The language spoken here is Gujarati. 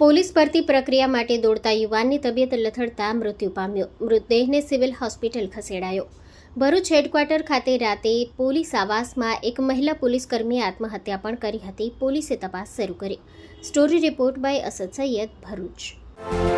પોલીસ ભરતી પ્રક્રિયા માટે દોડતા યુવાનની તબિયત લથડતા મૃત્યુ પામ્યો. મૃતદેહને સિવિલ હોસ્પિટલ ખસેડાયો. ભરૂચ હેડક્વાર્ટર ખાતે રાતે પોલીસ આવાસમાં એક મહિલા પોલીસકર્મીએ આત્મહત્યા પણ કરી હતી. પોલીસે તપાસ શરૂ કરી. Story report by Asad Sayed Bharuch.